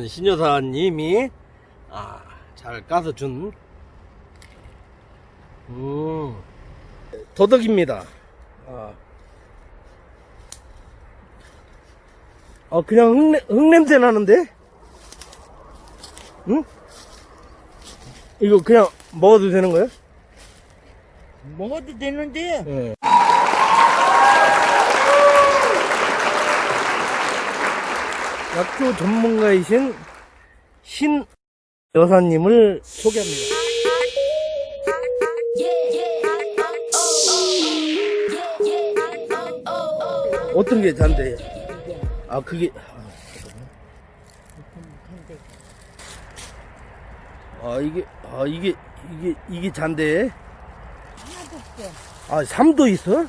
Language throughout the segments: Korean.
신여사님이 아, 잘 까서 준 음, 더덕입니다. 아, 어, 그냥 흙냄, 흙냄새 나는데? 응? 이거 그냥 먹어도 되는 거예요? 먹어도 되는데 예. 약초 전문가이신 신 여사님을 소개합니다. 어떤 게 잔데? 아 그게 아 이게 아 이게 이게 이게 잔데? 하나도 없어. 아 삼도 있어?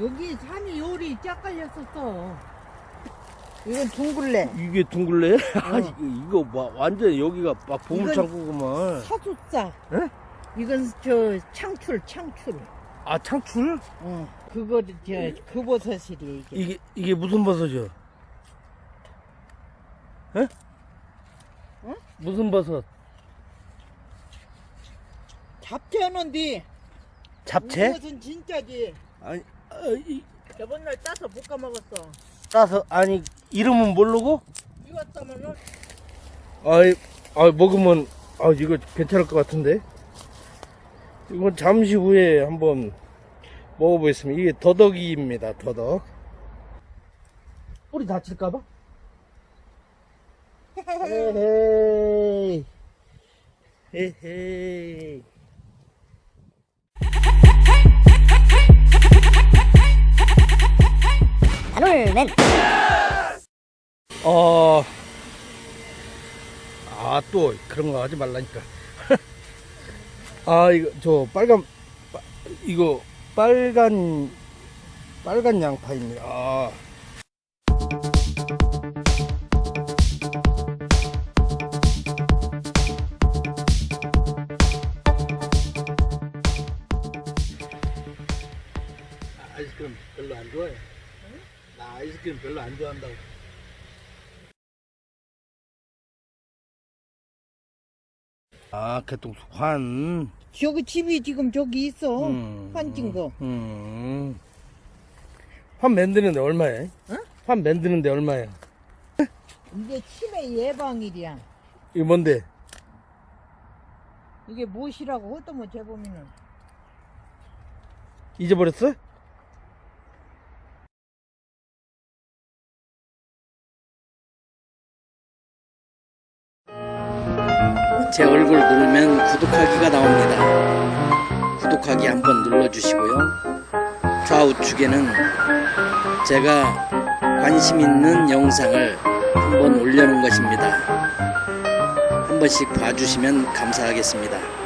여기 산이 요리 쫙 깔렸었어. 이건 둥글레. 이게 둥글레? 아 어. 이거, 이거 뭐 완전 여기가 막 보물창고구만. 사숫사. 에? 이건 저 창출, 창출. 아 창출? 어. 그거 저 그 버섯이래 이게. 이게 이게 무슨 버섯이요? 에? 어? 무슨 버섯? 잡채하는데. 잡채? 그것은 진짜지. 아니 아, 이, 저번 날 따서 볶아 먹었어. 따서 아니 이름은 모르고? 따면은 아이 아 먹으면 아 이거 괜찮을 것 같은데. 이건 잠시 후에 한번 먹어보겠습니다. 이게 더덕이입니다. 더덕. 뿌리 다칠까봐? 에헤이. 에헤이. 나눌맨 어, 아, 또 그런 거 하지 말라니까. 아, 이거, 저 빨간, 빠- 이거 빨간, 빨간 양파입니다. 아. 아이스크림 별로 안 좋아해. 나 아이스크림 별로 안 좋아한다고. 아, 개똥수 환. 저기 집이 지금 저기 있어. 음. 환진 거. 음. 환 만드는데 얼마야? 어? 환 만드는데 얼마야? 이게 치매 예방일이야. 이거 뭔데? 이게 무엇이라고 헛도뭐 재보면은 잊어버렸어? 제 얼굴 누르면 구독하기가 나옵니다. 구독하기 한번 눌러주시고요. 좌우측에는 제가 관심 있는 영상을 한번 올려놓은 것입니다. 한 번씩 봐주시면 감사하겠습니다.